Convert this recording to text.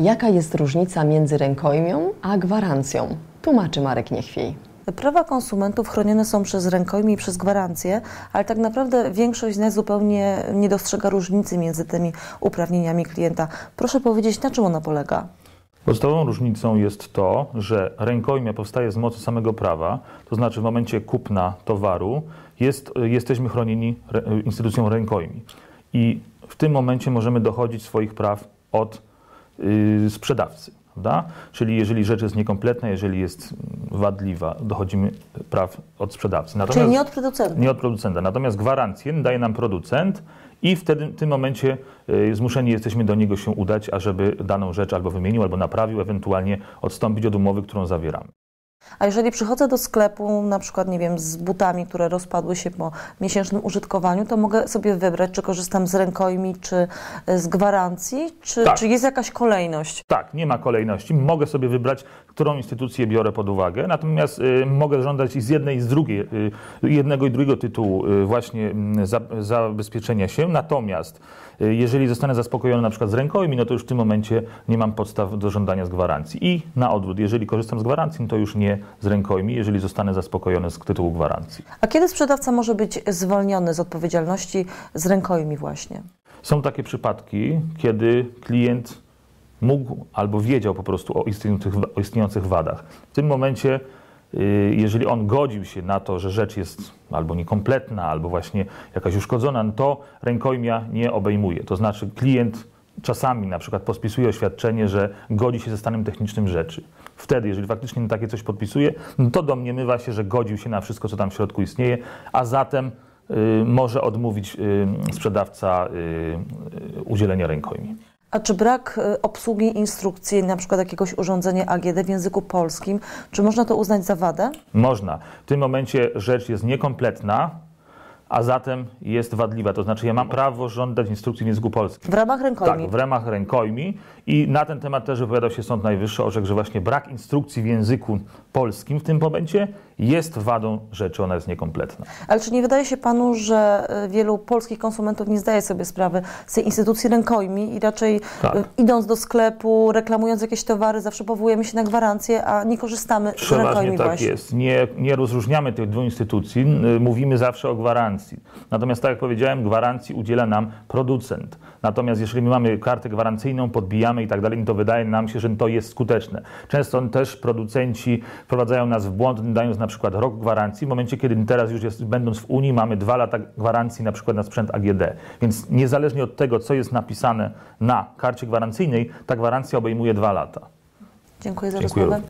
Jaka jest różnica między rękojmią a gwarancją? Tłumaczy Marek Niechwiej. Prawa konsumentów chronione są przez rękojmi i przez gwarancję, ale tak naprawdę większość z nas zupełnie nie dostrzega różnicy między tymi uprawnieniami klienta. Proszę powiedzieć, na czym ona polega? Podstawową różnicą jest to, że rękojmia powstaje z mocy samego prawa, to znaczy w momencie kupna towaru jest, jesteśmy chronieni re, instytucją rękojmi. I w tym momencie możemy dochodzić swoich praw od sprzedawcy. Prawda? Czyli jeżeli rzecz jest niekompletna, jeżeli jest wadliwa, dochodzimy praw od sprzedawcy. Natomiast, Czyli nie od producenta. Nie od producenta. Natomiast gwarancję daje nam producent i wtedy w tym momencie y, zmuszeni jesteśmy do niego się udać, ażeby daną rzecz albo wymienił, albo naprawił, ewentualnie odstąpić od umowy, którą zawieramy. A jeżeli przychodzę do sklepu, na przykład, nie wiem, z butami, które rozpadły się po miesięcznym użytkowaniu, to mogę sobie wybrać, czy korzystam z rękojmi, czy e, z gwarancji, czy, tak. czy jest jakaś kolejność? Tak, nie ma kolejności. Mogę sobie wybrać, którą instytucję biorę pod uwagę, natomiast y, mogę żądać i z jednej i z drugiej, y, jednego i drugiego tytułu y, właśnie za, zabezpieczenia się. Natomiast y, jeżeli zostanę zaspokojony na przykład z rękojmi, no to już w tym momencie nie mam podstaw do żądania z gwarancji. I na odwrót, jeżeli korzystam z gwarancji, no to już nie z rękojmi, jeżeli zostanę zaspokojony z tytułu gwarancji. A kiedy sprzedawca może być zwolniony z odpowiedzialności z rękojmi właśnie? Są takie przypadki, kiedy klient mógł albo wiedział po prostu o istniejących, o istniejących wadach. W tym momencie, y, jeżeli on godził się na to, że rzecz jest albo niekompletna, albo właśnie jakaś uszkodzona, no to rękojmia nie obejmuje. To znaczy klient czasami na przykład podpisuje oświadczenie, że godzi się ze stanem technicznym rzeczy. Wtedy, jeżeli faktycznie takie coś podpisuje, no to domniemywa się, że godził się na wszystko, co tam w środku istnieje, a zatem y, może odmówić y, sprzedawca y, udzielenia rękojmi. A czy brak y, obsługi instrukcji, na przykład jakiegoś urządzenia AGD w języku polskim, czy można to uznać za wadę? Można. W tym momencie rzecz jest niekompletna, a zatem jest wadliwa. To znaczy ja mam prawo żądać instrukcji w języku polskim. W ramach rękojmi? Tak, w ramach rękojmi. I na ten temat też wypowiadał się Sąd Najwyższy, orzekł, że właśnie brak instrukcji w języku polskim w tym momencie jest wadą rzeczy, ona jest niekompletna. Ale czy nie wydaje się Panu, że e, wielu polskich konsumentów nie zdaje sobie sprawy z tej instytucji rękojmi i raczej tak. E, idąc do sklepu, reklamując jakieś towary, zawsze powołujemy się na gwarancję, a nie korzystamy Przeważnie z rękojmi tak właśnie? jest. Nie, nie rozróżniamy tych dwóch instytucji, mówimy zawsze o gwarancji. Natomiast tak jak powiedziałem, gwarancji udziela nam producent. Natomiast jeżeli my mamy kartę gwarancyjną, podbijamy i tak dalej, to wydaje nam się, że to jest skuteczne. Często też producenci wprowadzają nas w błąd, dając na przykład rok gwarancji, w momencie kiedy teraz już jest, będąc w Unii, mamy dwa lata gwarancji na przykład na sprzęt AGD. Więc niezależnie od tego, co jest napisane na karcie gwarancyjnej, ta gwarancja obejmuje dwa lata. Dziękuję za Dziękuję rozmowę.